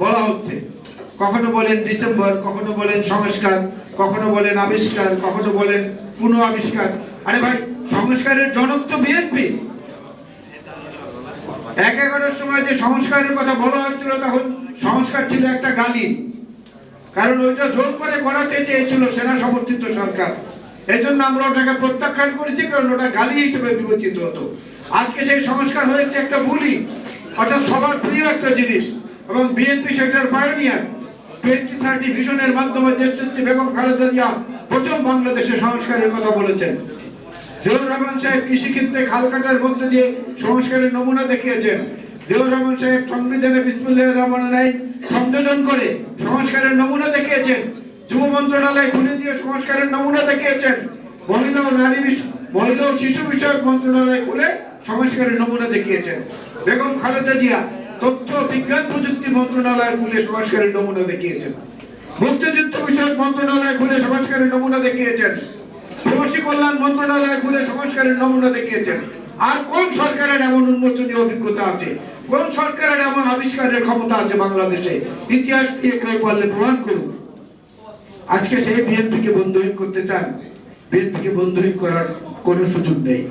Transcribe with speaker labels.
Speaker 1: বলা হচ্ছে। কখনো বলেন ডিসেম্বর, কখনো বলেন সংস্কার, কখনো বলেন আবিষ্কার, কখনো বলেন পুনঃ আবিষ্কার আরে ভাই, সংস্কারের জনক তো বিএনপি। এক এগারোর সময় যে সংস্কারের কথা বলা হয়েছিল, তখন সংস্কার ছিল একটা গালি। কারণ ওইটা জোর করে করাতে চেয়েছিল সেনা সমর্থিত সরকার। এই জন্য আমরা ওটাকে প্রত্যাখ্যান করেছি, কারণ ওটা গালি হিসেবে বিবেচিত হতো। আজকে সেই সংস্কার হয়েছে একটা বুলি, অর্থাৎ সবার প্রিয় একটা জিনিস। এবং বিএনপি সেটার পায়োনিয়ার টোয়েন্টি থার্টি ভিশনের মাধ্যমে দেশনেত্রী বেগম খালেদা জিয়া প্রথম বাংলাদেশে সংস্কারের কথা বলেছেন। জিয়াউর রহমান সাহেব কৃষিক্ষেত্রে খাল কাটার মধ্য দিয়ে সংস্কারের নমুনা দেখিয়েছেন। জিয়াউর রহমান সাহেব সংবিধানে বিসমুল্লাহ রহমান নাই সংযোজন করে সংস্কারের নমুনা দেখিয়েছেন। যুব মন্ত্রণালয় খুলে দিয়ে সংস্কারের নমুনা দেখিয়েছেন। মহিলা ও নারী মহিলা ও শিশু বিষয়ক মন্ত্রণালয় খুলে সংস্কারের নমুনা দেখিয়েছেন। বেগম খালেদা জিয়া তথ্য বিজ্ঞান প্রযুক্তি মন্ত্রণালয় খুলে সংস্কারের নমুনা দেখিয়েছেন। মুক্তিযুদ্ধ বিষয়ক মন্ত্রণালয় খুলে সংস্কারের নমুনা দেখিয়েছেন। প্রবাসী কল্যাণ মন্ত্রণালয় খুলে সংস্কারের নমুনা দেখিয়েছেন। আর কোন সরকারের এমন উন্মোচনী অভিজ্ঞতা আছে? কোন সরকারের এমন আবিষ্কারের ক্ষমতা আছে বাংলাদেশে? ইতিহাস দিয়ে কেউ পারলে প্রমাণ করুন। আজকে সেই বিএনপিকে বন্ধুহীন করতে চান? বিএনপিকে বন্ধুহীন করার কোনো সুযোগ নেই।